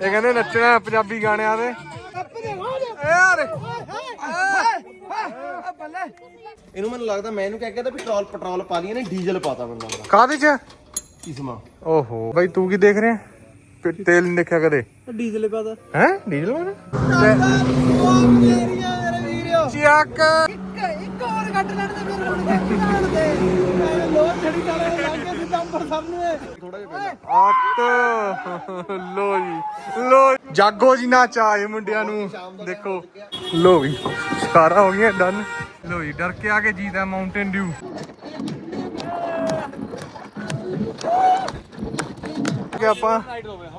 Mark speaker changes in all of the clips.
Speaker 1: ਇਹ ਕਹਿੰਦੇ ਨੱਚਣਾ ਪੰਜਾਬੀ ਗਾਣਿਆਂ ਦੇ। ਯਾਰ।
Speaker 2: ਇਹਨੂੰ ਮੈਨੂੰ ਲੱਗਦਾ ਮੈਂ ਇਹਨੂੰ ਕਹਿ ਕੇ ਤਾਂ ਪੈਟਰੋਲ ਪੈਟਰੋਲ ਪਾ ਲਈਏ ਨੇ ਡੀਜ਼ਲ ਪਾਤਾ ਮੈਨੂੰ ਲੱਗਦਾ
Speaker 1: ਕਾਹਦੇ ਚ?
Speaker 2: ਕਿਸਮਾ।
Speaker 1: ਓਹੋ ਬਈ ਤੂੰ ਕੀ ਦੇਖ ਰਿਹਾ? ਤੇ ਤੇਲ ਨਹੀਂ ਦੇਖਿਆ ਕਦੇ?
Speaker 2: ਡੀਜ਼ਲ ਪਾਤਾ।
Speaker 1: ਹੈ? ਡੀਜ਼ਲ
Speaker 2: ਵੀਰਿਓ
Speaker 1: ਚੱਕ।
Speaker 2: ਇੱਕ ਇੱਕ ਹੋਰ ਕੱਢ ਲੈਣ ਦੇ ਮੇਰੇ ਹੁਣ ਕੱਢ ਲੈਣ ਦੇ? ਲੋ ਛੜੀ ਚਾਲੇ ਲੱਗ ਕੇ ਸਿੱਧਾ ਅੰਬਰਸਰ ਨੂੰ ਥੋੜਾ ਜਿਹਾ
Speaker 1: ਅੱਤ। ਲੋ ਜੀ ਲੋ ਜਾਗੋ ਜੀ ਨਾ ਚਾਏ ਮੁੰਡਿਆਂ ਨੂੰ। ਦੇਖੋ। ਲੋ ਵੀ ਸਕਾਰਾ ਹੋ ਗਿਆ ਡਨ ਲੋ ਜੀ ਡਰ ਕੇ ਆ ਕੇ ਜੀਦਾ ਮਾਊਂਟੇਨ ਡਿਊ ਕਿ ਆਪਾਂ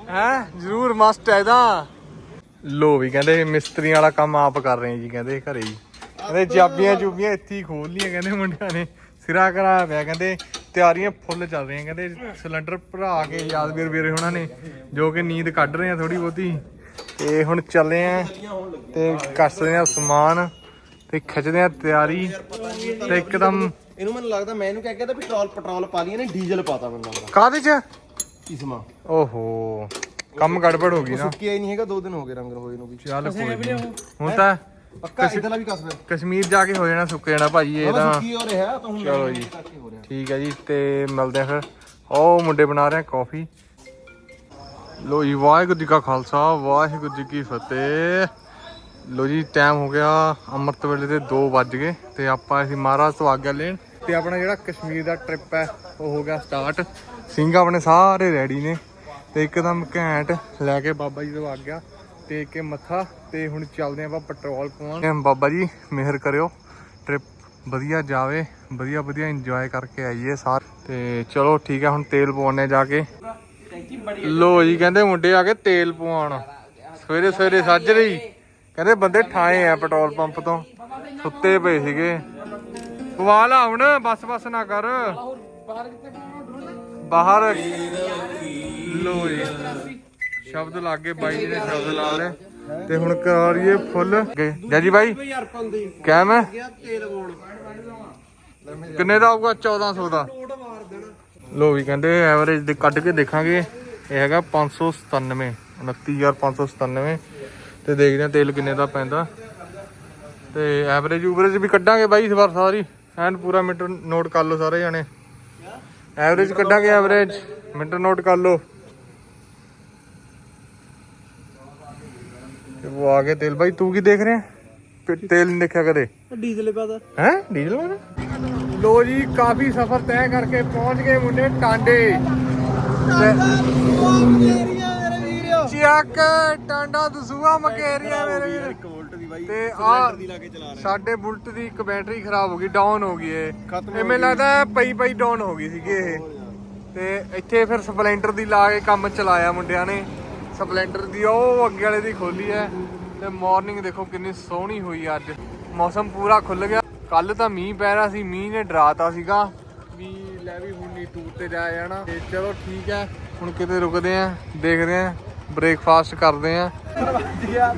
Speaker 1: ਹੈ? ਜ਼ਰੂਰ ਮਸਟ ਹੈ ਇਹਦਾ। ਲੋ ਵੀ ਕਹਿੰਦੇ ਮਿਸਤਰੀਆਂ ਵਾਲਾ ਕੰਮ ਆਪ ਕਰ ਰਹੇ ਜੀ ਕਹਿੰਦੇ ਘਰੇ ਹੀ। ਕਹਿੰਦੇ ਚਾਬੀਆਂ ਚੂਬੀਆਂ ਇੱਥੇ ਹੀ ਖੋਲ ਲੀਆਂ ਕਹਿੰਦੇ ਮੁੰਡਿਆਂ ਨੇ। ਸਿਰਾ ਕਰਾਇਆ ਪਿਆ ਕਹਿੰਦੇ ਤਿਆਰੀਆਂ ਫੁੱਲ ਚੱਲ ਰਹੀਆਂ ਕਹਿੰਦੇ ਸਿਲੰਡਰ ਭਰਾ ਕੇ ਯਾਦਵੀਰ ਵੀਰੇ ਉਹਨਾਂ ਨੇ ਜੋ ਕਿ ਨੀਂਦ ਕੱਢ ਰਹੇ ਆ ਥੋੜੀ ਬਹੁਤੀ। ਤੇ ਹੁਣ ਚੱਲੇ ਆ ਤੇ ਕੱਸਦੇ ਆ ਸਮਾਨ ਤੇ ਖਿੱਚਦੇ ਆ ਤਿਆਰੀ। ਤੇ ਇੱਕਦਮ
Speaker 2: ਇਹਨੂੰ ਮੈਨੂੰ ਲੱਗਦਾ ਮੈਂ ਇਹਨੂੰ ਕਹਿ ਕੇ ਤਾਂ ਵੀ ਪੈਟਰੋਲ ਪੈਟਰੋਲ ਪਾ ਲਈਏ ਨੇ ਡੀਜ਼ਲ ਪਾਤਾ ਮੈਨੂੰ ਲੱਗਦਾ।
Speaker 1: ਕਾਹਦੇ ਚ?
Speaker 2: ਕਿਸਮਾ।
Speaker 1: ਓਹੋ ਕੰਮ ਗੜਬੜ ਹੋ ਗਈ ਨਾ।
Speaker 2: ਸੁੱਕਿਆ ਹੀ ਨਹੀਂ ਹੈਗਾ ਦੋ ਦਿਨ ਹੋ ਗਏ ਰੰਗ ਹੋਏ ਨੂੰ ਵੀ।
Speaker 1: ਚੱਲ ਕੋਈ ਨੀ। ਹੁਣ ਤਾਂ
Speaker 2: ਪੱਕਾ ਇਦਾਂ ਵੀ ਕਸ ਫਿਰ।
Speaker 1: ਕਸ਼ਮੀਰ ਜਾ ਕੇ ਹੋ ਜਾਣਾ ਸੁੱਕ ਜਾਣਾ ਭਾਜੀ ਇਹ ਤਾਂ।
Speaker 2: ਸੁੱਕੀ ਹੋ ਰਿਹਾ ਤਾਂ ਹੁਣ
Speaker 1: ਚਲੋ ਜੀ। ਠੀਕ ਹੈ ਜੀ ਤੇ ਮਿਲਦੇ ਆ ਫਿਰ। ਉਹ ਮੁੰਡੇ ਬਣਾ ਰਹੇ ਆ ਕਾਫੀ ਲੋ ਜੀ ਵਾਹਿਗੁਰੂ ਜੀ ਕਾ ਖਾਲਸਾ ਵਾਹਿਗੁਰੂ ਜੀ ਕੀ ਫਤਿਹ। ਲੋ ਜੀ ਟਾਈਮ ਹੋ ਗਿਆ ਅੰਮ੍ਰਿਤ ਵੇਲੇ ਦੇ 2 ਵੱਜ ਗਏ ਤੇ ਆਪਾਂ ਅਸੀਂ ਮਹਾਰਾਜ ਤੋਂ ਆਗਿਆ ਲੈਣ। ਤੇ ਆਪਣਾ ਜਿਹੜਾ ਕਸ਼ਮੀਰ ਦਾ ਟ੍ਰਿਪ ਹੈ ਉਹ ਹੋ ਗਿਆ ਸਟਾਰਟ ਸਿੰਘ ਆਪਣੇ ਸਾਰੇ ਰੈਡੀ ਨੇ ਤੇ ਇੱਕਦਮ ਘੈਂਟ ਲੈ ਕੇ ਬਾਬਾ ਜੀ ਤੋਂ ਆਗਿਆ। ਤੇ ਕੇ ਮੱਥਾ ਤੇ ਹੁਣ ਚੱਲਦੇ ਆਪਾਂ ਪੈਟਰੋਲ ਪਵਾਉਣ ਬਾਬਾ ਜੀ ਮਿਹਰ ਕਰਿਓ। ਟ੍ਰਿਪ ਵਧੀਆ ਜਾਵੇ ਵਧੀਆ ਵਧੀਆ ਇੰਜੋਏ ਕਰਕੇ ਆਈਏ ਸਾਰ। ਤੇ ਚਲੋ ਠੀਕ ਹੈ ਹੁਣ ਤੇਲ ਪਵਾਉਣੇ ਜਾ ਕੇ। ਲੋ ਜੀ ਕਹਿੰਦੇ ਮੁੰਡੇ ਆ ਕੇ ਤੇਲ ਪਵਾਉਣ। ਸਵੇਰੇ ਸਵੇਰੇ ਸੱਜ ਰਹੀ। ਕਹਿੰਦੇ ਬੰਦੇ ਠਾਏ ਆ ਪੈਟਰੋਲ ਪੰਪ ਤੋਂ। ਸੁੱਤੇ ਪਏ ਸੀਗੇ। ਪਵਾ ਲਾ ਹੁਣ ਬਸ ਬਸ ਨਾ ਕਰ। ਬਾਹਰ। ਲੋ ਜੀ। ਸ਼ਬਦ ਲੱਗ ਬਾਈ ਜੀ ਨੇ ਸ਼ਬਦ ਲਾ ਲਏ। ਤੇ ਹੁਣ ਕਰਾ ਰਹੀਏ ਫੁੱਲ ਜੈਜੀ ਬਾਈ ਕਹਿ ਮੈਂ ਕਿੰਨੇ ਦਾ ਆਊਗਾ? 1400 ਦਾ। ਲੋ ਵੀ ਕਹਿੰਦੇ ਐਵਰੇਜ ਦੇ ਕੱਢ ਕੇ ਦੇਖਾਂਗੇ। ਇਹ ਹੈਗਾ 597 29597 ਤੇ ਦੇਖਦੇ ਹਾਂ ਤੇਲ ਕਿੰਨੇ ਦਾ ਪੈਂਦਾ। ਤੇ ਐਵਰੇਜ ਉਵਰੇਜ ਵੀ ਕੱਢਾਂਗੇ ਬਾਈ ਇਸ ਵਾਰ ਸਾਰੀ। ਐਨ ਪੂਰਾ ਮੀਟਰ ਨੋਟ ਕਰ ਲਓ ਸਾਰੇ ਜਣੇ। ਐਵਰੇਜ ਕੱਢਾਂਗੇ ਐਵਰੇਜ ਮੀਟਰ ਨੋਟ ਕਰ ਲਓ। ਤੇ ਉਹ ਆ ਗਏ ਤੇਲ। ਬਾਈ ਤੂੰ ਕੀ ਦੇਖ ਰਿਹਾ? ਤੇ- ਤੇਲ ਨਹੀਂ ਦੇਖਿਆ ਕਦੇ?
Speaker 2: ਡੀਜ਼ਲ ਪਾਤਾ।
Speaker 1: ਹੈ? ਡੀਜ਼ਲ ਵਾਲਾ? ਲੋ ਜੀ ਕਾਫੀ ਸਫ਼ਰ ਤੈਅ ਕਰਕੇ ਪਹੁੰਚ ਗਏ ਮੁੰਡੇ ਟਾਂਡੇ। ਚੱਕ ਟਾਂਡਾ ਦਸੂਆ ਮਕੇਰੀਆ ਮੇਰੇ ਵੀਰ। ਤੇ ਆ ਸਾਡੇ ਬੁਲਟ ਦੀ ਇੱਕ ਬੈਟਰੀ ਖਰਾਬ ਹੋ ਗਈ ਡਾਊਨ ਹੋ ਗਈ ਇਹ।
Speaker 2: ਖਤਮ
Speaker 1: ਇਹ ਮੈਨੂੰ ਲੱਗਦਾ ਪਈ ਪਈ ਡਾਊਨ ਹੋ ਗਈ ਸੀਗੀ ਇਹ। ਤੇ ਇੱਥੇ ਫਿਰ ਸਪਲੈਂਡਰ ਦੀ ਲਾ ਕੇ ਕੰਮ ਚਲਾਇਆ ਮੁੰਡਿਆਂ ਨੇ। ਸਪਲੈਂਡਰ ਦੀ, ਉਹ ਅੱਗੇ ਵਾਲੇ ਦੀ ਖੋਲੀ ਹੈ। ਤੇ ਮਾਰਨਿੰਗ ਦੇਖੋ ਕਿੰਨੀ ਸੋਹਣੀ ਹੋਈ ਅੱਜ। ਮੌਸਮ ਪੂਰਾ ਖੁੱਲ ਗਿਆ। ਕੱਲ ਤਾਂ ਮੀਂਹ ਪੈ ਰਿਹਾ ਸੀ, ਮੀਂਹ ਨੇ ਡਰਾਤਾ ਸੀਗਾ। ਵੀ ਲੈ ਵੀ ਹੁਣ ਨਹੀਂ ਟੂਰ ਤੇ ਜਾ ਜਾਣਾ। ਤੇ ਚਲੋ ਠੀਕ ਹੈ, ਹੁਣ ਕਿਤੇ ਰੁਕਦੇ ਆਂ ਦੇਖਦੇ ਆਂ ਬ੍ਰੇਕਫਾਸਟ ਕਰਦੇ ਆਂ।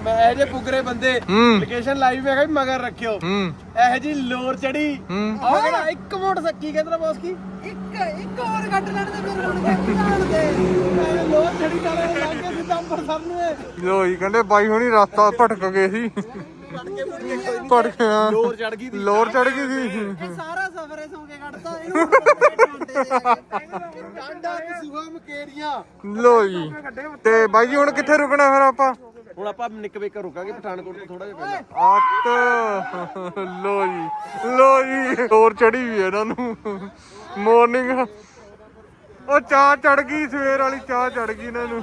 Speaker 2: ਮੈਂ ਇਹ ਜੇ ਪੁਗਰੇ ਬੰਦੇ
Speaker 1: ਹੂੰ।
Speaker 2: ਲੋਕੇਸ਼ਨ ਲਾਈਵ ਹੈਗਾ ਵੀ ਮਗਰ ਰੱਖਿਓ।
Speaker 1: ਹੂੰ।
Speaker 2: ਇਹ ਜੀ ਲੋਰ ਚੜੀ।
Speaker 1: ਹੂੰ।
Speaker 2: ਆ ਕਿਹੜਾ ਇੱਕ ਮੋਟ ਸੱਕੀ ਕਹਿੰਦਾ ਬੋਸ ਕੀ? ਇੱਕ ਇੱਕ ਹੋਰ ਕੱਢ ਲੈਣ ਦੇ ਮੇਰੇ ਹੁਣ ਕੱਢ ਲੈਣ ਦੇ? ਲੋਰ ਚੜੀ ਚਾਲੇ ਲੱਗ ਕੇ ਸਿੱਧਾ ਅੰਬਰਸਰ ਨੂੰ
Speaker 1: ਲੋ ਜੀ ਕਹਿੰਦੇ ਬਾਈ ਹੁਣੀ ਰਸਤਾ ਭਟਕ ਗਏ ਸੀ। ਭਟਕ ਗਿਆ
Speaker 2: ਲੋਰ ਚੜ ਗਈ
Speaker 1: ਲੋਰ ਚੜ ਗਈ ਸੀ।
Speaker 2: ਇਹ ਸਾਰਾ ਸਫਰੇ ਸੌਂ ਕੇ ਕੱਢਤਾ ਇਹਨੂੰ। ਟਾਂਡਾ ਸੁਹਾ ਮਕੇਰੀਆਂ।
Speaker 1: ਲੋ ਜੀ। ਤੇ ਬਾਈ ਜੀ ਹੁਣ ਕਿੱਥੇ ਰੁਕਣਾ ਫਿਰ ਆਪਾਂ?
Speaker 2: ਹੁਣ ਆਪਾਂ ਨਿੱਕ ਵੇਕਰ ਰੁਕਾਂਗੇ ਪਠਾਨਕੋਟ ਤੋਂ ਥੋੜਾ ਜਿਹਾ ਪਹਿਲਾਂ
Speaker 1: ਅੱਤ। ਲੋ ਜੀ। ਲੋ ਜੀ। ਲੋਰ ਚੜੀ ਵੀ ਇਹਨਾਂ ਨੂੰ। ਮਾਰਨਿੰਗ ਉਹ ਚਾਹ ਚੜ ਗਈ ਸਵੇਰ ਵਾਲੀ ਚਾਹ ਚੜ ਗਈ ਇਹਨਾਂ ਨੂੰ।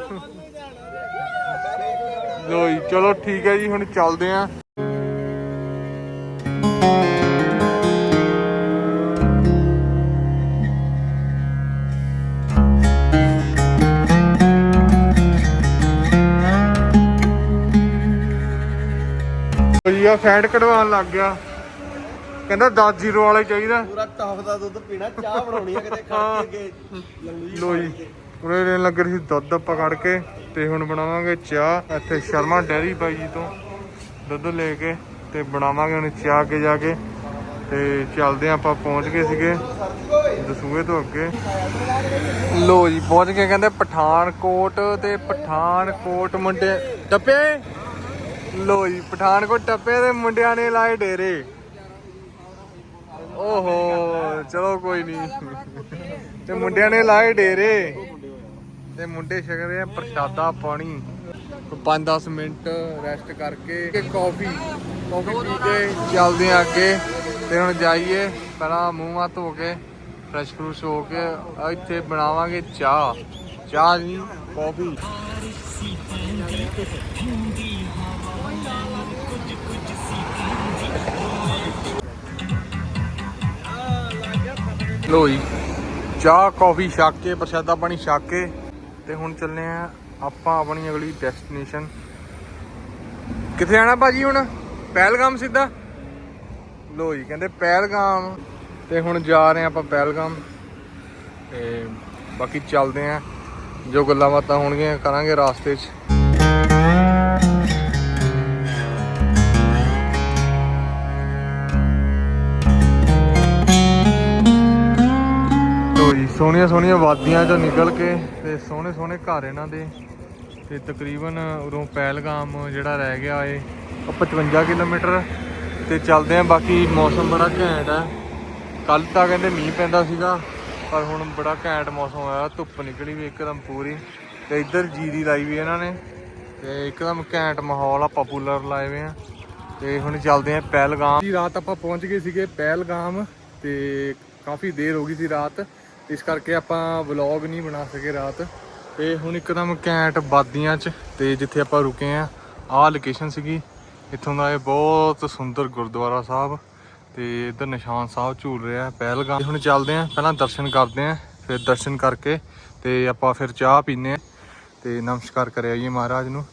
Speaker 1: ਲੋ ਜੀ ਚਲੋ ਠੀਕ ਹੈ ਜੀ ਹੁਣ ਚੱਲਦੇ ਆਂ ਜੀ ਆ ਫੈਟ ਕਢਵਾਉਣ ਲੱਗ ਗਿਆ। ਕਹਿੰਦਾ 10 ਜ਼ੀਰੋ ਵਾਲਾ ਹੀ ਚਾਹੀਦਾ।
Speaker 2: ਪੂਰਾ ਦਾ ਦੁੱਧ ਪੀਣਾ ਚਾਹ ਬਣਾਉਣੀ ਆ ਕਿਤੇ ਖੜ ਕੇ ਅੱਗੇ ਲੰਗੜੀ
Speaker 1: ਲੋ ਜੀ ਉਰੇ ਲੈਣ ਲੱਗੇ ਸੀ ਦੁੱਧ ਆਪਾਂ ਕੱਢ ਕੇ ਤੇ ਹੁਣ ਬਣਾਵਾਂਗੇ ਚਾਹ। ਇੱਥੇ ਸ਼ਰਮਾ ਡੈਰੀ ਬਾਈ ਜੀ ਤੋਂ ਦੁੱਧ ਲੈ ਕੇ ਤੇ ਬਣਾਵਾਂਗੇ ਹੁਣ ਚਾਹ ਅੱਗੇ ਜਾ ਕੇ। ਤੇ ਚੱਲਦੇ ਆਪਾਂ ਪਹੁੰਚ ਗਏ ਸੀਗੇ ਦਸੂਏ ਤੋਂ ਅੱਗੇ। ਲੋ ਜੀ ਪਹੁੰਚ ਗਏ ਕਹਿੰਦੇ ਪਠਾਨਕੋਟ ਤੇ ਪਠਾਨਕੋਟ ਮੁੰਡੇ ਟੱਪੇ ਲੋ ਜੀ, ਪਠਾਨਕੋਟ ਟੱਪੇ ਤੇ ਮੁੰਡਿਆਂ ਨੇ ਲਾਏ ਡੇਰੇ। ਓਹੋ, ਚਲੋ ਕੋਈ ਨਹੀਂ ਤੇ ਮੁੰਡਿਆਂ ਨੇ ਲਾਏ ਡੇਰੇ। ਤੇ ਮੁੰਡੇ ਛਕ ਰਹੇ ਆ ਪ੍ਰਸ਼ਾਦਾ ਪਾਣੀ। ਕੋਈ 5-10 ਮਿੰਟ ਰੈਸਟ ਕਰਕੇ ਤੇ ਕਾਫੀ। ਕਾਫੀ ਪੀ ਕੇ ਚੱਲਦੇ ਆ ਅੱਗੇ। ਤੇ ਹੁਣ ਜਾਈਏ, ਪਹਿਲਾਂ ਮੂੰਹ ਹੱਥ ਧੋ ਕੇ ਫਰੈਸ਼ ਫਰੂਸ਼ ਹੋ ਕੇ, ਇੱਥੇ ਬਣਾਵਾਂਗੇ ਚਾਹ। ਚਾਹ ਨਹੀਂ ਕਾਫੀ। ਲੋ ਜੀ, ਚਾਹ, ਕਾਫੀ ਛੱਕ ਕੇ ਪ੍ਰਸ਼ਾਦਾ ਪਾਣੀ ਛੱਕ ਕੇ ਤੇ ਹੁਣ ਚੱਲੇ ਆ ਆਪਾਂ ਆਪਣੀ ਅਗਲੀ ਡੈਸਟੀਨੇਸ਼ਨ ਕਿੱਥੇ ਆਣਾ ਭਾਜੀ ਹੁਣ? ਪਹਿਲਗਾਮ ਸਿੱਧਾ? ਲੋ ਜੀ, ਕਹਿੰਦੇ ਪਹਿਲਗਾਮ। ਤੇ ਹੁਣ ਜਾ ਰਹੇ ਆ ਆਪਾਂ ਪਹਿਲਗਾਮ। ਤੇ ਬਾਕੀ ਚੱਲਦੇ ਆ ਜੋ ਗੱਲਾਂ ਬਾਤਾਂ ਹੋਣਗੀਆਂ ਕਰਾਂਗੇ ਰਾਸਤੇ 'ਚ। ਸੋਹਣੀਆਂ ਸੋਹਣੀਆਂ ਵਾਦੀਆਂ ਚੋਂ ਨਿਕਲ ਕੇ ਤੇ ਸੋਹਣੇ ਸੋਹਣੇ ਘਰ ਇਹਨਾਂ ਦੇ। ਤੇ ਤਕਰੀਬਨ ਉਰੋਂ ਪਹਿਲਗਾਮ ਜਿਹੜਾ ਰਹਿ ਗਿਆ ਏ, ਉਹ 55 ਕਿਲੋਮੀਟਰ। ਤੇ ਚੱਲਦੇ ਆ, ਬਾਕੀ ਮੌਸਮ ਬੜਾ ਘੈਂਟ ਹੈ ਕੱਲ ਤਾਂ ਕਹਿੰਦੇ ਮੀਂਹ ਪੈਂਦਾ ਸੀਗਾ। ਪਰ ਹੁਣ ਬੜਾ ਘੈਂਟ ਮੌਸਮ ਹੋਇਆ, ਧੁੱਪ ਨਿਕਲੀ ਵੀ ਇੱਕਦਮ ਪੂਰੀ ਤੇ ਇੱਧਰ ਜੀਰੀ ਲਾਈ ਵੀ ਇਹਨਾਂ ਨੇ ਤੇ ਇੱਕਦਮ ਘੈਂਟ ਮਾਹੌਲ ਆ ਪਪੂਲਰ ਲਾਏ ਹੋਏ ਆ। ਤੇ ਹੁਣ ਚੱਲਦੇ ਆ ਪਹਿਲਗਾਮ। ਜੀ, ਰਾਤ ਆਪਾਂ ਪਹੁੰਚ ਗਏ ਸੀਗੇ ਪਹਿਲਗਾਮ ਤੇ ਕਾਫੀ ਦੇਰ ਹੋ ਗਈ ਸੀ ਰਾਤ। ਇਸ ਕਰਕੇ ਆਪਾਂ ਵਲੌਗ ਨਹੀਂ ਬਣਾ ਸਕੇ ਰਾਤ। ਤੇ ਹੁਣ ਇੱਕਦਮ ਘੈਂਟ ਬਾਦੀਆਂ 'ਚ ਤੇ ਜਿੱਥੇ ਆਪਾਂ ਰੁਕੇ ਆ, ਆਹ ਲੋਕੇਸ਼ਨ ਸੀਗੀ। ਇੱਥੋਂ ਦਾ ਇਹ ਬਹੁਤ ਸੁੰਦਰ ਗੁਰਦੁਆਰਾ ਸਾਹਿਬ। ਤੇ ਇੱਧਰ ਨਿਸ਼ਾਨ ਸਾਹਿਬ ਝੂਲ ਰਿਹਾ ਪਹਿਲਗਾਮ। ਹੁਣ ਚੱਲਦੇ ਆ ਪਹਿਲਾਂ ਦਰਸ਼ਨ ਕਰਦੇ ਆ ਫਿਰ ਦਰਸ਼ਨ ਕਰਕੇ ਤੇ ਆਪਾਂ ਫਿਰ ਚਾਹ ਪੀਨੇ ਆ ਤੇ ਨਮਸਕਾਰ ਕਰਿਆ ਜੀ ਮਹਾਰਾਜ ਨੂੰ।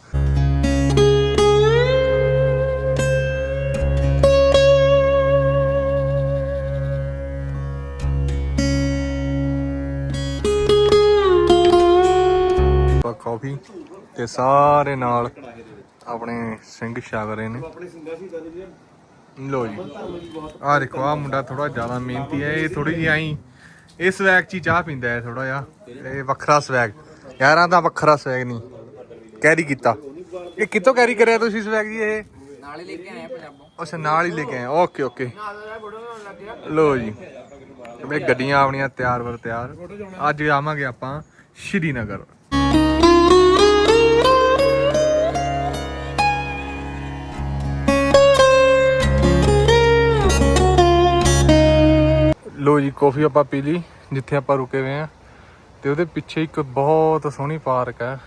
Speaker 1: ਆਪਾਂ ਕਾਫੀ ਤੇ ਸਾਰੇ ਨਾਲ ਆਪਣੇ ਸਿੰਘ ਛਕ ਰਹੇ ਨੇ। ਲੋ ਜੀ। ਆਹ ਦੇਖੋ ਆਹ ਮੁੰਡਾ ਥੋੜਾ ਜ਼ਿਆਦਾ ਮਿਹਨਤੀ ਹੈ ਇਹ ਥੋੜੀ ਜਿਹੀ ਆਈ। ਇਹ ਸਵੈਗ ਚ ਹੀ ਚਾਹ ਪੀਂਦਾ ਹੈ ਥੋੜਾ ਜਿਹਾ। ਇਹ ਵੱਖਰਾ ਸਵੈਗ। ਯਾਰਾਂ ਦਾ ਵੱਖਰਾ ਸਵੈਗ ਨਹੀਂ। ਕੈਰੀ ਕੀਤਾ। ਇਹ ਕਿੱਥੋਂ ਕੈਰੀ ਕਰਿਆ ਤੁਸੀਂ ਸਵੈਗ ਜੀ ਇਹ?
Speaker 2: ਨਾਲੇ ਲੈ ਕੇ ਆਏ ਪੰਜਾਬੋਂ।
Speaker 1: ਅੱਛਾ ਨਾਲ ਹੀ ਲੈ ਕੇ ਆਏ ਓਕੇ ਓਕੇ। ਲੋ ਜੀ। ਇਹ ਗੱਡੀਆਂ ਆਪਣੀਆਂ ਤਿਆਰ ਵਰ ਤਿਆਰ। ਅੱਜ ਆਵਾਂਗੇ ਆਪਾਂ ਸ਼੍ਰੀਨਗਰ। ਲੋ ਜੀ ਕਾਫੀ ਆਪਾਂ ਪੀ ਲਈ ਜਿੱਥੇ ਆਪਾਂ ਰੁਕੇ ਹੋਏ ਆ ਤੇ ਉਹਦੇ ਪਿੱਛੇ ਇੱਕ ਬਹੁਤ ਸੋਹਣੀ ਪਾਰਕ ਹੈ।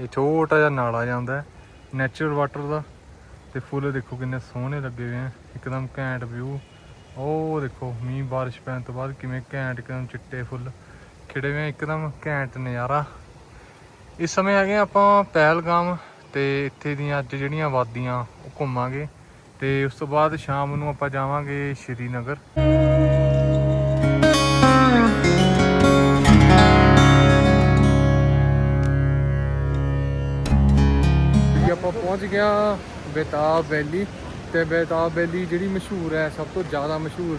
Speaker 1: ਇਹ ਛੋਟਾ ਜਿਹਾ ਨਾਲਾ ਜਾਂਦਾ ਹੈ ਨੈਚੁਰਲ ਵਾਟਰ ਦਾ। ਤੇ ਫੁੱਲ ਦੇਖੋ ਕਿੰਨੇ ਸੋਹਣੇ ਲੱਗੇ ਹੋਏ ਆ। ਇੱਕਦਮ ਘੈਂਟ ਵਿਊ ਉਹ ਦੇਖੋ ਮੀਂਹ ਬਾਰਿਸ਼ ਪੈਣ ਤੋਂ ਬਾਅਦ ਕਿਵੇਂ ਘੈਂਟ ਇੱਕਦਮ ਚਿੱਟੇ ਫੁੱਲ ਖਿੜੇ ਹੋਏ ਆ, ਇੱਕਦਮ ਘੈਂਟ ਨਜ਼ਾਰਾ। ਇਸ ਸਮੇਂ ਹੈਗੇ ਆ ਆਪਾਂ ਪਹਿਲਗਾਮ ਤੇ ਇੱਥੇ ਦੀਆਂ ਅੱਜ ਜਿਹੜੀਆਂ ਵਾਦੀਆਂ ਉਹ ਘੁੰਮਾਂਗੇ। ਤੇ ਉਸ ਤੋਂ ਬਾਅਦ ਸ਼ਾਮ ਨੂੰ ਆਪਾਂ ਜਾਵਾਂਗੇ ਸ਼੍ਰੀਨਗਰ। ਗਿਆ ਬੇਤਾਬ ਵੈਲੀ ਤੇ ਬੇਤਾਬ ਵੈਲੀ ਜਿਹੜੀ ਮਸ਼ਹੂਰ ਹੈ, ਸਭ ਤੋਂ ਜ਼ਿਆਦਾ ਮਸ਼ਹੂਰ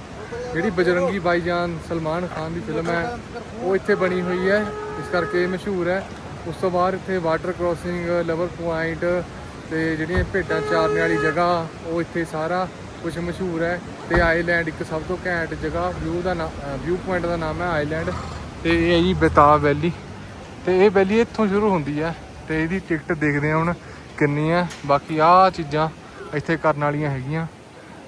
Speaker 1: ਜਿਹੜੀ ਬਜਰੰਗੀ ਬਾਈਜਾਨ ਸਲਮਾਨ ਖਾਨ ਦੀ ਫਿਲਮ ਹੈ, ਉਹ ਇੱਥੇ ਬਣੀ ਹੋਈ ਹੈ, ਇਸ ਕਰਕੇ ਮਸ਼ਹੂਰ ਹੈ। ਉਸ ਤੋਂ ਬਾਅਦ ਇੱਥੇ ਵਾਟਰ ਕ੍ਰਾਸਿੰਗ ਲਵਰ ਪੁਆਇੰਟ ਤੇ ਜਿਹੜੀਆਂ ਭੇਡਾਂ ਚਾਰਨੇ ਵਾਲੀ ਜਗ੍ਹਾ, ਉਹ ਇੱਥੇ ਸਾਰਾ ਕੁਝ ਮਸ਼ਹੂਰ ਹੈ ਤੇ ਆਈਲੈਂਡ ਇੱਕ ਸਭ ਤੋਂ ਘੈਂਟ ਜਗ੍ਹਾ ਵਿਊ ਦਾ ਵਿਊ ਪੁਆਇੰਟ ਦਾ ਨਾਮ ਹੈ ਆਈਲੈਂਡ ਤੇ ਇਹ ਹੈ ਜੀ ਬੇਤਾਬ ਵੈਲੀ ਤੇ ਇਹ ਵੈਲੀ ਇੱਥੋਂ ਸ਼ੁਰੂ ਹੁੰਦੀ ਹੈ ਤੇ ਇਹਦੀ ਟਿਕਟ ਦੇਖਦੇ ਹਾਂ ਹੁਣ। ਕਿੰਨੀ ਹੈ ਬਾਕੀ ਆਹ ਚੀਜ਼ਾਂ ਇੱਥੇ ਕਰਨ ਵਾਲੀਆਂ ਹੈਗੀਆਂ।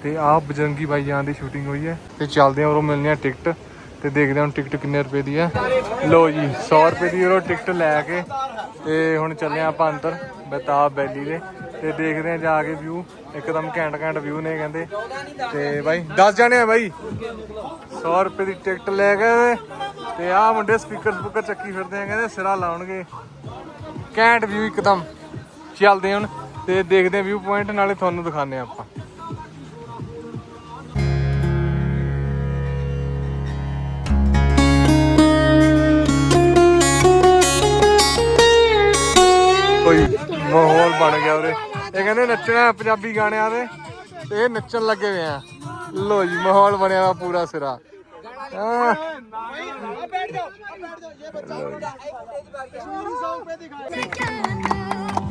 Speaker 1: ਤੇ ਆਹ ਬਜਰੰਗੀ ਬਾਈ ਜਾਨ ਦੀ ਸ਼ੂਟਿੰਗ ਹੋਈ ਹੈ। ਤੇ ਚੱਲਦੇ ਹਾਂ, ਉਰੋਂ ਮਿਲਨੇ ਆ ਟਿਕਟ ਤੇ ਦੇਖਦੇ ਹਾਂ ਹੁਣ ਟਿਕਟ ਕਿੰਨੇ ਰੁਪਏ ਦੀ ਹੈ। ਲੋ ਜੀ 100 ਰੁਪਏ ਦੀ ਉਰੋਂ ਟਿਕਟ ਲੈ ਕੇ ਤੇ ਹੁਣ ਚੱਲੇ ਆਪਾਂ ਅੰਦਰ ਬੇਤਾਬ ਵੈਲੀ ਦੇ। ਤੇ ਦੇਖਦੇ ਹਾਂ ਜਾ ਕੇ ਵਿਊ ਇੱਕਦਮ ਘੈਂਟ ਘੈਂਟ ਵਿਊ ਨੇ ਕਹਿੰਦੇ। ਤੇ ਬਾਈ 10 ਜਾਣੇ ਆ ਬਾਈ। 100 ਰੁਪਏ ਦੀ ਟਿਕਟ ਲੈ ਕੇ ਤੇ ਆਹ ਮੁੰਡੇ ਸਪੀਕਰ ਸਪੂਕਰ ਚੱਕੀ ਫਿਰਦੇ ਆ, ਕਹਿੰਦੇ ਸਿਰਾ ਲਾਉਣਗੇ। ਘੈਂਟ ਵਿਊ ਇੱਕਦਮ। ਚੱਲਦੇ ਹੁਣ ਤੇ ਦੇਖਦੇ ਆ ਵਿਊ ਪੁਆਇੰਟ ਨਾਲੇ ਤੁਹਾਨੂੰ ਦਿਖਾਣੇ ਆਪਾਂ। ਕੋਈ ਮਾਹੌਲ ਬਣ ਗਿਆ ਉਰੇ। ਇਹ ਕਹਿੰਦੇ ਨੱਚਣਾ ਪੰਜਾਬੀ ਗਾਣਿਆਂ ਦੇ। ਤੇ ਇਹ ਨੱਚਣ ਲੱਗੇ ਹੋਏ ਆ। ਲੋ ਜੀ ਮਾਹੌਲ ਬਣਿਆ ਹੋਇਆ ਪੂਰਾ ਸਿਰਾ।
Speaker 2: ਬੈਠ ਜਾਓ ਬੈਠ ਜਾਓ ਇਹ ਬੱਚਾ ਮੁੰਡਾ ਇੱਕ ਸਟੇਜ ਪਰ ਕਸ਼ਮੀਰੀ ਸੌਂਗ
Speaker 1: ਪੇ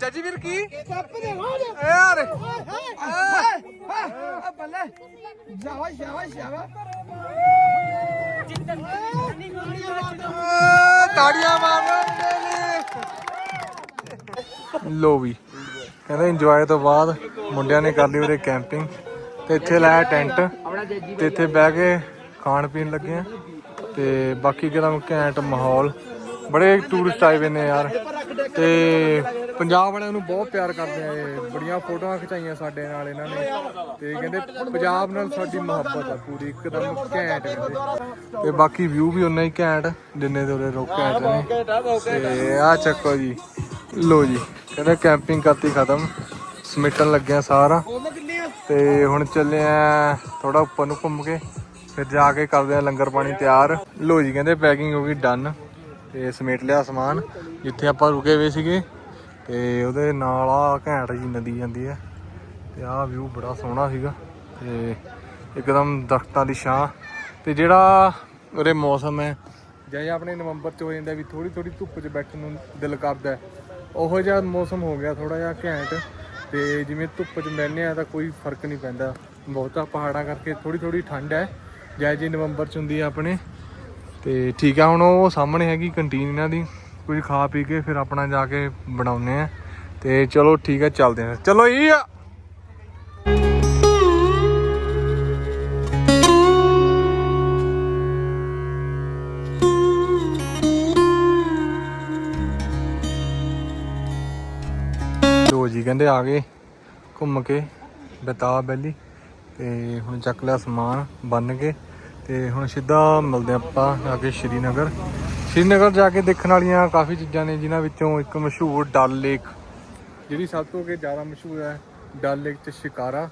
Speaker 1: ਜੱਜੀ ਵੀਰ ਕੀ? ਯਾਰ। ਤਾੜੀਆਂ ਮਾਰੋ ਲੋ ਵੀ ਕਹਿੰਦਾ ਇੰਜੋਏ ਤੋਂ ਬਾਅਦ ਮੁੰਡਿਆਂ ਨੇ ਕਰ ਲਈ ਉਰੇ ਕੈਂਪਿੰਗ ਤੇ ਇੱਥੇ ਲਾਇਆ ਟੈਂਟ। ਤੇ ਇੱਥੇ ਬਹਿ ਕੇ ਖਾਣ ਪੀਣ ਲੱਗੇ ਆ। ਤੇ ਬਾਕੀ ਕਿਹੜਾ ਘੈਂਟ ਮਾਹੌਲ। ਬੜੇ ਟੂਰਿਸਟ ਆਏ ਵੇ ਨੇ ਯਾਰ। ਤੇ ਪੰਜਾਬ ਵਾਲਿਆਂ ਨੂੰ ਬਹੁਤ ਪਿਆਰ ਕਰਦੇ ਆ ਇਹ। ਬੜੀਆਂ ਫੋਟੋਆਂ ਖਿਚਾਈਆਂ ਸਾਡੇ ਨਾਲ ਇਹਨਾਂ ਨੇ। ਤੇ ਕਹਿੰਦੇ ਪੰਜਾਬ ਨਾਲ ਸਾਡੀ ਮੁਹੱਬਤ ਆ ਪੂਰੀ, ਇੱਕਦਮ ਘੈਂਟ ਕਹਿੰਦੇ। ਤੇ ਬਾਕੀ ਵਿਊ ਵੀ ਉਨਾ ਹੀ ਘੈਂਟ, ਜਿੰਨੇ ਦੇ ਉਰੇ ਰੋਕ ਘੈਂਟ ਨੇ। ਤੇ ਆ ਚੱਕੋ ਜੀ ਲੋ ਜੀ, ਕਹਿੰਦੇ ਕੈਂਪਿੰਗ ਕਰਤੀ ਖਤਮ, ਸਮਿਟਣ ਲੱਗਿਆ ਸਾਰਾ। ਤੇ ਹੁਣ ਚੱਲੇ ਆ ਥੋੜਾ ਉੱਪਰ ਨੂੰ ਘੁੰਮ ਕੇ, ਫਿਰ ਜਾ ਕੇ ਕਰਦੇ ਆ ਲੰਗਰ ਪਾਣੀ ਤਿਆਰ। ਲੋ ਜੀ, ਕਹਿੰਦੇ ਪੈਕਿੰਗ ਹੋ ਗਈ ਡਨ ਤੇ ਸਮੇਟ ਲਿਆ ਸਮਾਨ, ਜਿੱਥੇ ਆਪਾਂ ਰੁਕੇ ਹੋਏ ਸੀਗੇ। ਤੇ ਉਹਦੇ ਨਾਲ ਆ ਘੈਂਟ ਜੀ ਨਦੀ ਜਾਂਦੀ ਹੈ ਤੇ ਆਹ ਵਿਊ ਬੜਾ ਸੋਹਣਾ ਸੀਗਾ, ਤੇ ਇੱਕਦਮ ਦਰਖਤਾਂ ਦੀ ਛਾਂ, ਤੇ ਜਿਹੜਾ ਉਹਦੇ ਮੌਸਮ ਹੈ ਜਿਵੇਂ ਆਪਣੇ ਨਵੰਬਰ ਚ ਹੋ ਜਾਂਦਾ ਵੀ ਥੋੜੀ ਥੋੜੀ ਧੁੱਪ 'ਚ ਬੈਠਣ ਨੂੰ ਦਿਲ ਕਰਦਾ ਉਹੋ ਜਿਹਾ ਮੌਸਮ ਹੋ ਗਿਆ ਥੋੜਾ ਜਿਹਾ ਘੈਂਟ, ਤੇ ਜਿਵੇਂ ਧੁੱਪ 'ਚ ਬਹਿੰਦੇ ਆ ਤਾਂ ਕੋਈ ਫ਼ਰਕ ਨਹੀਂ ਪੈਂਦਾ, ਬਹੁਤਾ ਪਹਾੜਾਂ ਕਰਕੇ ਥੋੜੀ ਥੋੜੀ ਠੰਡ ਹੈ, ਜੈ ਜੀ ਨਵੰਬਰ 'ਚ ਹੁੰਦੀ ਹੈ ਆਪਣੇ, ਤੇ ਠੀਕ ਆ ਹੁਣ ਉਹ ਸਾਹਮਣੇ ਹੈਗੀ ਕੰਟੀਨ ਇਹਨਾਂ ਦੀ ਕੁਝ ਖਾ ਪੀ ਕੇ ਫਿਰ ਆਪਣਾ ਜਾ ਕੇ ਬਣਾਉਨੇ ਆ। ਤੇ ਚਲੋ ਠੀਕ ਹੈ ਚੱਲਦੇ ਆ। ਚਲੋ ਇਹ ਆ ਲੋ ਜੀ, ਕਹਿੰਦੇ ਆ ਗਏ ਘੁੰਮ ਕੇ ਬਤਾ ਬੈਲੀ। ਤੇ ਹੁਣ ਚੱਕ ਲਿਆ ਸਮਾਨ ਬੰਨ ਕੇ। ਤੇ ਹੁਣ ਸਿੱਧਾ ਮਿਲਦੇ ਆਪਾਂ ਆ ਕੇ ਸ਼੍ਰੀਨਗਰ। ਸ਼੍ਰੀਨਗਰ ਜਾ ਕੇ ਦੇਖਣ ਵਾਲੀਆਂ ਕਾਫੀ ਚੀਜ਼ਾਂ ਨੇ ਜਿਨ੍ਹਾਂ ਵਿੱਚੋਂ ਇੱਕ ਮਸ਼ਹੂਰ ਡਲ ਲੇਕ ਜਿਹੜੀ ਸਭ ਤੋਂ ਕਿ ਜ਼ਿਆਦਾ ਮਸ਼ਹੂਰ ਹੈ ਡਲ ਲੇਕ ਚ ਸ਼ਿਕਾਰਾ।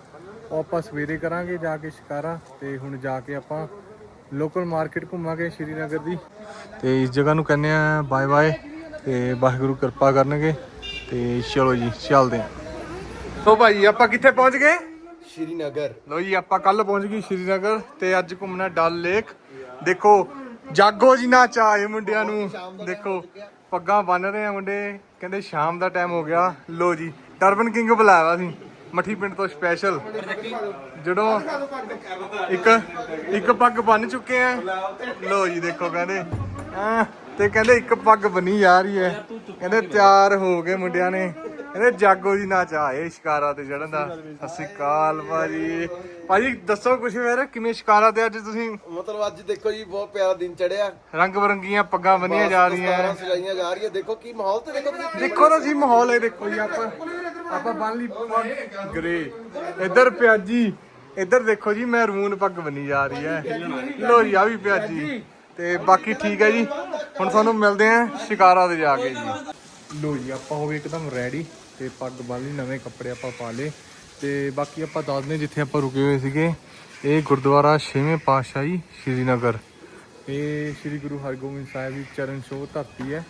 Speaker 1: ਉਹ ਆਪਾਂ ਸਵੇਰੇ ਕਰਾਂਗੇ ਜਾ ਕੇ ਸ਼ਿਕਾਰਾ ਤੇ ਹੁਣ ਜਾ ਕੇ ਆਪਾਂ ਲੋਕਲ ਮਾਰਕੀਟ ਘੁੰਮਾਂਗੇ ਸ਼੍ਰੀਨਗਰ ਦੀ। ਤੇ ਇਸ ਜਗ੍ਹਾ ਨੂੰ ਕਹਿੰਦੇ ਆ ਬਾਏ ਬਾਏ ਤੇ ਵਾਹਿਗੁਰੂ ਕਿਰਪਾ ਕਰਨਗੇ। ਤੇ ਚਲੋ ਜੀ ਚੱਲਦੇ ਆ। ਸੋ ਭਾਈ ਆਪਾਂ ਕਿੱਥੇ ਪਹੁੰਚ ਗਏ?
Speaker 2: ਸ਼੍ਰੀਨਗਰ।
Speaker 1: ਲੋ ਜੀ ਆਪਾਂ ਕੱਲ ਪਹੁੰਚ ਗਏ ਸ਼੍ਰੀਨਗਰ ਤੇ ਅੱਜ ਘੁੰਮਣਾ ਡਲ ਲੇਕ। ਦੇਖੋ ਜਾਗੋ ਜੀ ਨਾ ਚਾਹੇ ਮੁੰਡਿਆਂ ਨੂੰ। ਦੇਖੋ, ਪੱਗਾਂ ਬੰਨ ਰਹੇ ਆ ਮੁੰਡੇ। ਕਹਿੰਦੇ ਸ਼ਾਮ ਦਾ ਟਾਈਮ ਹੋ ਗਿਆ। ਲੋ ਜੀ ਟਰਬਨ ਕਿੰਗ ਬੁਲਾਇਆ ਵਾ ਸੀ ਮੱਠੀ ਪਿੰਡ ਤੋਂ ਸਪੈਸ਼ਲ ਜਦੋਂ ਇੱਕ ਇੱਕ ਪੱਗ ਬੰਨ ਚੁੱਕੇ ਆ। ਲੋ ਜੀ, ਦੇਖੋ ਕਹਿੰਦੇ। ਤੇ ਕਹਿੰਦੇ ਇੱਕ ਪੱਗ ਬੰਨੀ ਜਾ ਰਹੀ ਹੈ। ਕਹਿੰਦੇ ਤਿਆਰ ਹੋ ਗਏ ਮੁੰਡਿਆਂ ਨੇ। ਕਹਿੰਦੇ ਜਾਗੋ ਜੀ ਨਾ ਚਾਹੇ ਸ਼ਿਕਾਰਾ ਤੇ ਚੜਨ ਦਾ। ਸ਼੍ਰੀ ਅਕਾਲ ਭਾਜੀ। ਭਾਜੀ ਦੱਸੋ ਕੁਛ ਫਿਰ ਕਿਵੇਂ ਸ਼ਿਕਾਰਾ ਤੇ ਅੱਜ ਤੁਸੀਂ?
Speaker 3: ਮਤਲਬ ਅੱਜ ਦੇਖੋ ਜੀ ਬਹੁਤ ਪਿਆਰਾ ਦਿਨ ਚੜਿਆ
Speaker 1: ਰੰਗ ਬਰੰਗੀਆਂ ਪੱਗਾਂ ਬੰਨੀਆਂ ਜਾ ਰਹੀਆਂ।
Speaker 3: ਸਜਾਈਆਂ ਜਾ ਰਹੀਆਂ। ਦੇਖੋ ਕੀ ਮਾਹੌਲ ਤੇ ਦੇਖੋ
Speaker 1: ਦੇਖੋ ਤਾਂ ਜੀ ਮਾਹੌਲ ਹੈ ਦੇਖੋ ਜੀ ਆਪਾਂ ਆਪਾਂ ਬੰਨ ਲਈ ਗ੍ਰੇ। ਇੱਧਰ ਪਿਆਜੀ ਇੱਧਰ ਦੇਖੋ ਜੀ ਮਹਿਰੂਨ ਪੱਗ ਬੰਨੀ ਜਾ ਰਹੀ ਹੈ। ਲੋ ਜੀ ਆ ਵੀ ਪਿਆਜੀ। ਤੇ ਬਾਕੀ ਠੀਕ ਹੈ ਜੀ। ਹੁਣ ਤੁਹਾਨੂੰ ਮਿਲਦੇ ਆਂ ਸ਼ਿਕਾਰਾ ਤੇ ਜਾ ਕੇ ਜੀ। ਲੋ ਜੀ ਆਪਾਂ ਹੋ ਗਏ ਇੱਕਦਮ ਰੈਡੀ ਤੇ ਪੱਗ ਬੰਨ ਲਈ ਨਵੇਂ ਕੱਪੜੇ ਆਪਾਂ ਪਾ ਲਏ ਤੇ ਬਾਕੀ ਆਪਾਂ ਦੱਸਦੇ ਜਿੱਥੇ ਆਪਾਂ ਰੁਕੇ ਹੋਏ ਸੀਗੇ। ਇਹ ਗੁਰਦੁਆਰਾ ਛੇਵੇਂ ਪਾਤਸ਼ਾਹੀ ਸ਼੍ਰੀਨਗਰ। ਇਹ ਸ੍ਰੀ ਗੁਰੂ ਹਰਗੋਬਿੰਦ ਸਾਹਿਬ ਦੀ ਚਰਨ ਛੋਹ ਧਰਤੀ ਹੈ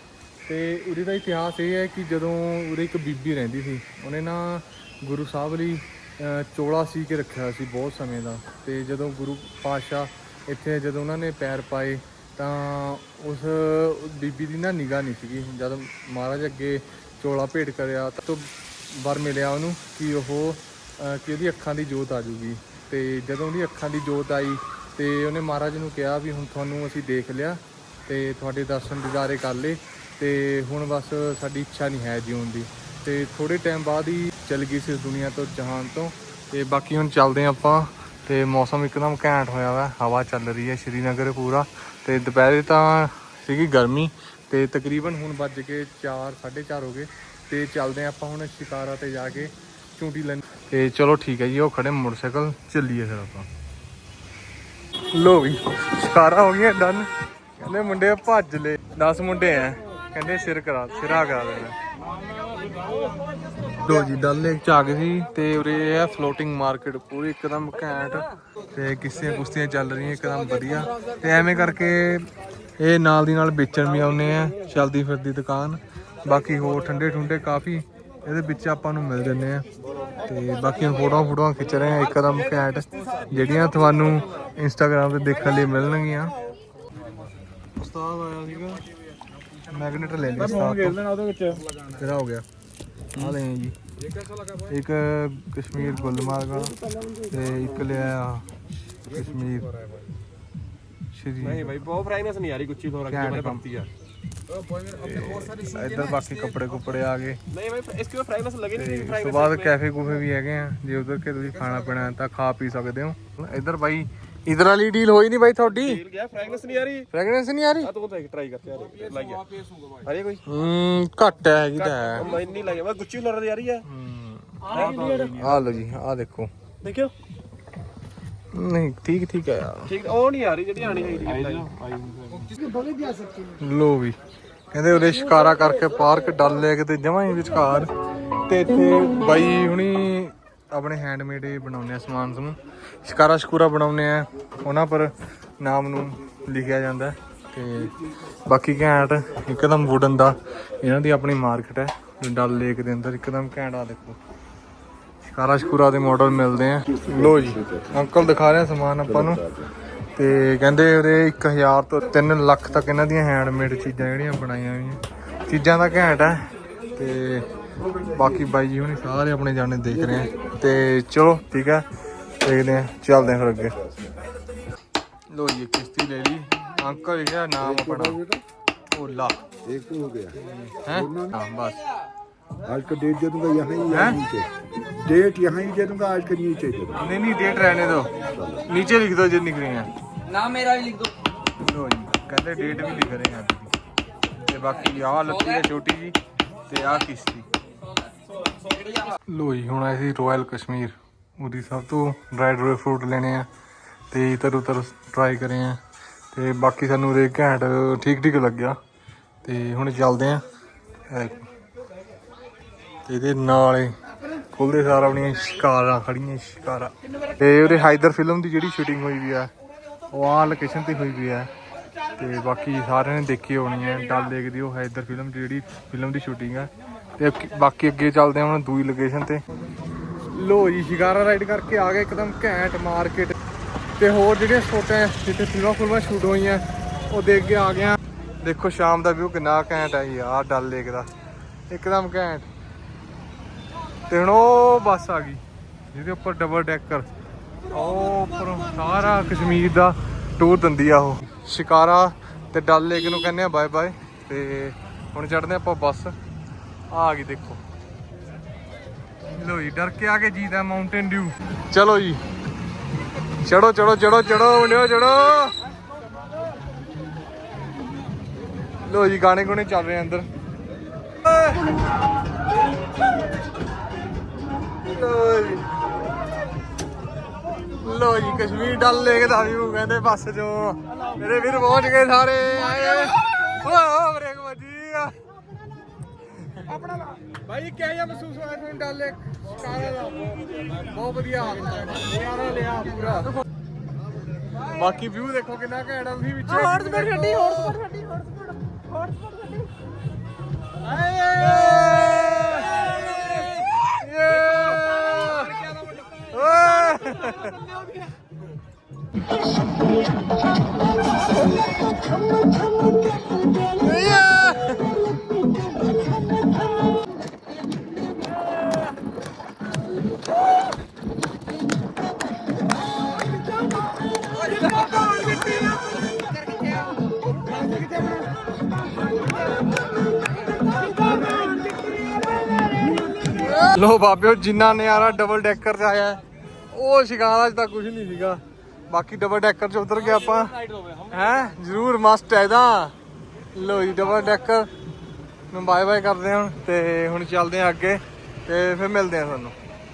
Speaker 1: ਤੇ ਉਰੇ ਦਾ ਇਤਿਹਾਸ ਇਹ ਹੈ ਕਿ ਜਦੋਂ ਉਰੇ ਇੱਕ ਬੀਬੀ ਰਹਿੰਦੀ ਸੀ ਉਹਨੇ ਨਾ ਗੁਰੂ ਸਾਹਿਬ ਲਈ ਅਹ, ਚੋਲਾ ਸੀ ਕੇ ਰੱਖਿਆ ਸੀ ਬਹੁਤ ਸਮੇਂ ਦਾ ਤੇ ਜਦੋਂ ਗੁਰੂ ਪਾਤਸ਼ਾਹ ਇੱਥੇ ਜਦੋਂ ਉਹਨਾਂ ਨੇ ਪੈਰ ਪਾਏ ਤਾਂ ਉਸ ਬੀਬੀ ਦੀ ਨਾ ਨਿਗਾਹ ਨਹੀਂ ਸੀਗੀ। ਜਦ ਮਹਾਰਾਜ ਅੱਗੇ ਚੋਲਾ ਭੇਟ ਕਰਿਆ, ਤੋਂ ਵਰ ਮਿਲਿਆ ਉਹਨੂੰ ਕਿ ਉਹ ਕਿ ਉਹਦੀ ਅੱਖਾਂ ਦੀ ਜੋਤ ਆ ਜੂਗੀ। ਤੇ ਜਦੋਂ ਉਹਦੀ ਅੱਖਾਂ ਦੀ ਜੋਤ ਆਈ, ਤੇ ਉਹਨੇ ਮਹਾਰਾਜ ਨੂੰ ਕਿਹਾ ਵੀ ਹੁਣ ਤੁਹਾਨੂੰ ਅਸੀਂ ਦੇਖ ਲਿਆ, ਤੇ ਤੁਹਾਡੇ ਦਰਸ਼ਨ ਦਿਦਾਰੇ ਕਰ ਲਏ, ਤੇ ਹੁਣ ਬਸ ਸਾਡੀ ਇੱਛਾ ਨਹੀਂ ਹੈ ਜਿਉਣ ਦੀ। ਤੇ ਥੋੜੇ ਟਾਈਮ ਬਾਅਦ ਹੀ ਚਲ ਗਈ ਸੀ ਇਸ ਦੁਨੀਆ ਤੋਂ, ਜਹਾਨ ਤੋਂ। ਤੇ ਬਾਕੀ ਹੁਣ ਚੱਲਦੇ ਹਾਂ ਆਪਾਂ, ਤੇ ਮੌਸਮ ਇੱਕਦਮ ਘੈਂਟ ਹੋਇਆ ਵਾ, ਹਵਾ ਚੱਲ ਰਹੀ ਹੈ ਸ਼੍ਰੀਨਗਰ ਪੂਰਾ। ਤੇ ਦੁਪਹਿਰੇ ਤਾਂ ਸੀਗੀ ਗਰਮੀ ਤੇ ਤਕਰੀਬਨ ਹੁਣ ਵੱਜ ਕੇ 4 4:30 ਹੋ ਗਏ ਤੇ ਚੱਲਦੇ ਹਾਂ ਆਪਾਂ ਹੁਣ ਸ਼ਿਕਾਰਾ ਤੇ ਜਾ ਕੇ ਚੂੰਟੀ ਲੈਣੀ। ਤੇ ਚਲੋ ਠੀਕ ਹੈ ਜੀ, ਉਹ ਖੜੇ ਮੋਟਰਸਾਈਕਲ, ਚੱਲੀਏ ਫਿਰ ਆਪਾਂ। ਲੋ ਵੀ, ਸ਼ਿਕਾਰਾ ਹੋ ਗਿਆ ਡਨ। ਕਹਿੰਦੇ ਮੁੰਡੇ ਭੱਜ ਲਏ। 10 ਮੁੰਡੇ ਆ ਕਹਿੰਦੇ ਸਿਰ ਕਰਾ, ਸਿਰਾ ਕਰਾ ਦੇਣਾ। ਲੋ ਜੀ ਡਲ ਲੇਕ ਚ ਆ ਗਏ ਸੀ ਤੇ ਉਰੇ ਇਹ ਫਲੋਟਿੰਗ ਮਾਰਕੀਟ ਪੂਰੀ ਇੱਕਦਮ ਘੈਂਟ ਤੇ ਕਿੱਸੇ ਕੁਸ਼ਤੀਆਂ ਚੱਲ ਰਹੀਆਂ, ਇੱਕਦਮ ਵਧੀਆ। ਤੇ ਐਵੇਂ ਕਰਕੇ ਇਹ ਨਾਲ ਦੀ ਨਾਲ ਵੇਚਣ ਵੀ ਆਉਨੇ ਆ, ਚਲਦੀ ਫਿਰਦੀ ਦੁਕਾਨ। ਬਾਕੀ ਹੋਰ ਠੰਡੇ ਠੁੰਡੇ ਕਾਫੀ, ਇਹਦੇ ਵਿੱਚ ਆਪਾਂ ਨੂੰ ਮਿਲ ਜੰਨੇ ਆ। ਤੇ ਬਾਕੀ ਫੋਟੋਆਂ ਫੋਟੋਆਂ ਖਿੱਚ ਰਹੇ ਆ, ਇੱਕਦਮ ਘੈਂਟ, ਜਿਹੜੀਆਂ ਤੁਹਾਨੂੰ ਇੰਸਟਾਗ੍ਰam ਤੇ ਦੇਖਣ ਲਈ ਮਿਲਣਗੀਆਂ। ਉਸਤਾਦ ਆਇਆ ਸੀਗਾ ਮੈਗਨੇਟ ਲੈ ਲਿਆ ਉਸਤਾਦ ਤੋਂ।
Speaker 2: ਲੈਣਾ ਉਹਦੇ ਵਿੱਚ
Speaker 1: ਤੇਰਾ ਹੋ ਗਿਆ। ਆ ਲੈ ਜੀ। ਇੱਕ ਕਸ਼ਮੀਰ ਗੁਲਮਾਰਗ ਵਾਲਾ ਤੇ ਇੱਕ ਲਿਆ ਕਸ਼ਮੀਰ। ਸ਼੍ਰੀ
Speaker 2: ਨਹੀਂ ਭਾਈ ਬਹੁਤ ਫਰਾਈਨੈਸ ਨਹੀਂ ਆ ਰਹੀ ਗੁੱਚੀ ਫਲੋਰਾ
Speaker 1: ਘੈਂਟ
Speaker 2: की
Speaker 1: ਕੰਮ।
Speaker 2: बनती है
Speaker 1: ਇੱਧਰ ਬਾਕੀ ਕੱਪੜੇ ਕੁੱਪੜੇ ਆ ਗਏ
Speaker 2: नहीं भाई इसके में फ्राइनेस लगे
Speaker 1: ਤੇ
Speaker 2: नहीं
Speaker 1: ਉਸ ਤੋਂ
Speaker 2: फ्राइनेस
Speaker 1: ਬਾਅਦ ਕੈਫੇ ਕੂਫੇ ਵੀ ਹੈਗੇ ਆ ਜੇ ਉਧਰ ਕੇ ਤੁਸੀਂ ਖਾਣਾ ਪੀਣਾ ਹੈ ਤਾਂ ਖਾ ਪੀ ਸਕਦੇ ਹੋ ਇੱਧਰ ਬਾਈ ਇਧਰ ਵਾਲੀ ਡੀਲ ਹੋਈ ਨਹੀਂ ਬਾਈ ਤੁਹਾਡੀ
Speaker 2: मिल गया फ्राइनेस नहीं आ रही
Speaker 1: ਫ੍ਰੈਗਰੈਂਸ ਨਹੀਂ ਆ ਰਹੀ
Speaker 2: आ तो कौन सा ट्राई करते हैं लाइए अरे कोई
Speaker 1: ਹੂੰ ਘੱਟ ਹੈ ਹੈਗੀ ਤਾਂ ਹੈ
Speaker 2: मैं नहीं लगे मैं गुच्ची फ्लोरा आ रही है
Speaker 1: ਹੂੰ ਆ ਲਓ ਜੀ ਆ ਦੇਖੋ
Speaker 2: देखियो
Speaker 1: ਨਹੀਂ ਠੀਕ ਠੀਕ ਆ ਯਾਰ।
Speaker 2: ਠੀਕ ਉਹ ਨਹੀਂ ਆ ਰਹੀ ਜਿਹੜੀ ਆਣੀ ਚਾਹੀਦੀ
Speaker 1: ਲੋ ਵੀ। ਕਹਿੰਦੇ ਉਹਦੇ ਸ਼ਿਕਾਰਾ ਕਰਕੇ ਪਾਰਕ ਡਲ ਲੇਕ ਤੇ ਜਮਾਂ ਹੀ ਵਿਚਕਾਰ। ਤੇ ਇੱਥੇ ਬਾਈ ਹੁਣੀ ਆਪਣੇ ਹੈਂਡਮੇਡ ਹੀ ਬਣਾਉਂਦੇ ਆ ਸਮਾਨ ਨੂੰ ਸ਼ਿਕਾਰਾ ਸ਼ਕੂਰਾ ਬਣਾਉਂਦੇ ਆ। ਉਹਨਾਂ ਪਰ ਨਾਮ ਨੂੰ ਲਿਖਿਆ ਜਾਂਦਾ ਤੇ ਬਾਕੀ ਘੈਂਟ ਇੱਕਦਮ ਵੁਡਨ ਦਾ। ਇਹਨਾਂ ਦੀ ਆਪਣੀ ਮਾਰਕੀਟ ਹੈ। ਡਲ ਲੇਕ ਦੇ ਅੰਦਰ। ਇੱਕਦਮ ਘੈਂਟ ਆ ਦੇਖੋ। ਸ਼ਕਾਰਾ ਸ਼ਕੂਰਾ ਦੇ ਮਾਡਲ ਮਿਲਦੇ ਆ। ਲੋ ਜੀ ਅੰਕਲ ਦਿਖਾ ਰਿਹਾ ਸਮਾਨ ਆਪਾਂ ਨੂੰ। ਤੇ ਕਹਿੰਦੇ ਉਹਦੇ 1000 ਤੋਂ 3 ਲੱਖ ਤੱਕ ਇਹਨਾਂ ਦੀਆਂ ਹੈਂਡਮੇਡ ਚੀਜ਼ਾਂ ਜਿਹੜੀਆਂ ਬਣਾਈਆਂ ਹੋਈਆਂ। ਚੀਜ਼ਾਂ ਦਾ ਘੈਂਟ ਹੈ ਤੇ ਬਾਕੀ ਬਾਈ ਜੀ ਹੁਣੇ ਸਾਰੇ ਆਪਣੇ ਜਾਣੇ ਦੇਖ ਰਹੇ ਆ। ਤੇ ਚਲੋ ਠੀਕ ਹੈ ਦੇਖਦੇ ਆ ਚੱਲਦੇ ਆ ਫਿਰ ਅੱਗੇ। ਲੋ ਜੀ ਕਿਸ਼ਤੀ ਲੈ ਲਈ। ਅੰਕਲ ਇਹ ਨਾਮ ਆਪਣਾ ਓਲਾ
Speaker 4: ਇੱਕ ਹੋ ਗਿਆ।
Speaker 1: ਹੈ? ਹਾਂ ਬਸ।
Speaker 4: आज का डेट दे दूंगा यहाँ ही या
Speaker 1: हैं?
Speaker 4: नीचे डेट यहाँ ही दे दूंगा आज का नीचे दे दूंगा
Speaker 1: नहीं नहीं डेट रहने दो नीचे लिख दो जो लिख रहे हैं
Speaker 5: ਨਾਮ ਮੇਰਾ ਵੀ ਲਿਖ ਦੋ
Speaker 1: ਲੋ ਜੀ ਕਹਿੰਦੇ ਡੇਟ ਵੀ ਲਿਖ ਰਹੇ ਆ ਤੇ ਬਾਕੀ ਆਹ ਲੱਤੀ ਹੈ ਛੋਟੀ ਜੀ ਤੇ ਆਹ ਕਿਸ਼ਤੀ ਲੋ ਜੀ ਹੁਣ ਆਏ ਸੀ ਰਾਇਲ ਕਸ਼ਮੀਰ ਉਹਦੀ ਸਭ ਤੋਂ ਡਰਾਈ ਡਰਾਈ ਫਰੂਟ ਲੈਣੇ ਆ ਤੇ ਇਤਰ ਉਤਰ ਟਰਾਈ ਕਰੇ ਆ ਤੇ ਬਾਕੀ ਸਾਨੂੰ ਰੇ ਘੈਂਟ ਠੀਕ ਠੀਕ ਲੱਗਿਆ ਤੇ ਹੁਣ ਚੱਲਦੇ ਆ ਇਹ ਦੇਖੋ। ਤੇ ਇਹਦੇ ਨਾਲ ਹੀ ਖੁੱਲਦੇ ਸਾਰ ਆਪਣੀਆਂ ਸ਼ਿਕਾਰਾਂ ਖੜੀਆਂ ਸ਼ਿਕਾਰਾਂ। ਤੇ ਉਹਦੇ ਹਾਈਦਰ ਫਿਲਮ ਦੀ ਜਿਹੜੀ ਸ਼ੂਟਿੰਗ ਹੋਈ ਵੀ ਆ, ਉਹ ਆ ਲੋਕੇਸ਼ਨ ਤੇ ਹੋਈ ਵੀ ਆ। ਤੇ ਬਾਕੀ ਸਾਰਿਆਂ ਨੇ ਦੇਖੀ ਹੋਣੀ ਹੈ ਡਲ ਲੇਕ ਦੀ ਉਹ ਹਾਈਦਰ ਫਿਲਮ ਦੀ ਜਿਹੜੀ ਫਿਲਮ ਦੀ ਸ਼ੂਟਿੰਗ ਆ। ਤੇ ਬਾਕੀ ਅੱਗੇ ਚੱਲਦੇ ਆ ਹੁਣ ਦੂਜੀ ਲੋਕੇਸ਼ਨ ਤੇ। ਲੋ ਜੀ, ਸ਼ਿਕਾਰਾ ਰਾਈਡ ਕਰਕੇ ਆ ਗਏ ਇੱਕਦਮ ਘੈਂਟ ਮਾਰਕੀਟ ਤੇ ਹੋਰ ਜਿਹੜੀਆਂ ਸਪੋਟਾਂ ਜਿੱਥੇ ਫਿਲਮਾਂ ਫੁਲਮਾਂ ਸ਼ੂਟ ਹੋਈਆਂ ਉਹ ਦੇਖ ਕੇ ਆ। ਗਿਆ ਦੇਖੋ ਸ਼ਾਮ ਦਾ ਵਿਊ ਕਿੰਨਾ ਘੈਂਟ ਹੈ ਯਾਰ ਡਲ ਲੇਕ ਦਾ। ਇੱਕਦਮ ਘੈਂਟ। ਤੇ ਹੁਣ ਉਹ ਬੱਸ ਆ ਗਈ, ਜਿਹਦੇ ਉੱਪਰ ਡਬਲ ਡੈਕਰ ਉਹ ਉੱਪਰ ਸਾਰਾ ਕਸ਼ਮੀਰ ਦਾ ਟੂਰ ਦਿੰਦੀ ਆ ਉਹ। ਸ਼ਿਕਾਰਾ ਤੇ ਡਲ ਲੇਕ ਨੂੰ ਕਹਿੰਦੇ ਆ ਬਾਏ ਬਾਏ ਤੇ ਹੁਣ ਚੜਦੇ ਆਪਾਂ ਬੱਸ। ਆ ਗਈ ਦੇਖੋ। ਲੋ ਜੀ, ਡਰ ਕੇ ਆ ਕੇ ਜੀਦਾ ਮਾਊਂਟੇਨ ਡਿਊ ਚਲੋ ਜੀ। ਚੜੋ ਚੜੋ ਚੜੋ ਚੜੋ ਮੁੰਡਿਓ ਚੜੋ ਲੋ ਜੀ, ਗਾਣੇ ਗੁਣੇ ਚੱਲ ਰਹੇ ਅੰਦਰ। ਲੋ ਜੀ ਲੋ ਜੀ ਕਸ਼ਮੀਰ ਡਲ ਲੇਕ ਦਾ ਵੀ ਕਹਿੰਦੇ ਬੱਸ ਚੋਂ। ਮੇਰੇ ਵੀਰ ਪਹੁੰਚ ਗਏ ਸਾਰੇ। ਆਏ ਓ ਬ੍ਰੇਕ ਵੱਜੀ ਆ। ਭਾਈ ਕਿਹਾ ਜਿਹਾ ਮਹਿਸੂਸ ਹੋਇਆ ਤੁਹਾਨੂੰ ਡਲ ਲੇਕ ਬਹੁਤ ਵਧੀਆ ਨਿਆਰਾ ਲਿਆ ਪੂਰਾ। ਬਾਕੀ ਵਿਊ ਦੇਖੋ ਕਿੰਨਾ ਘੈਂਟ ਆ ਤੁਸੀਂ ਵਿੱਚ ਹੌਟਸਪੌਟ ਛੱਡੀ ਹੌਟਸਪੌਟ ਛੱਡੀ ਹੌਟਸਪੌਟ ਛੱਡੀ। ਓਏ ਲੋ ਬਾਬਿਓ ਜਿੰਨਾ ਨਜ਼ਾਰਾ ਡਬਲ ਡੈਕਰ ਚ ਆਇਆ ਹੈ, ਉਹ ਸ਼ਿਕਾਰਾ ਚ ਤਾਂ ਕੁਝ ਨਹੀਂ ਸੀਗਾ। ਬਾਕੀ ਡਬਲ ਡੈਕਰ ਚ ਉਤਰ ਗਏ ਆਪਾਂ। ਹੈ? ਜ਼ਰੂਰ ਮਸਟ ਹੈ ਇਹਦਾ। ਲੋ ਜੀ ਡਬਲ ਡੈਕਰ ਨੂੰ ਬਾਏ ਬਾਏ ਕਰਦੇ ਹਾਂ ਤੇ ਹੁਣ ਚੱਲਦੇ ਹਾਂ ਅੱਗੇ, ਤੇ ਫਿਰ ਮਿਲਦੇ ਹਾਂ ਤੁਹਾਨੂੰ।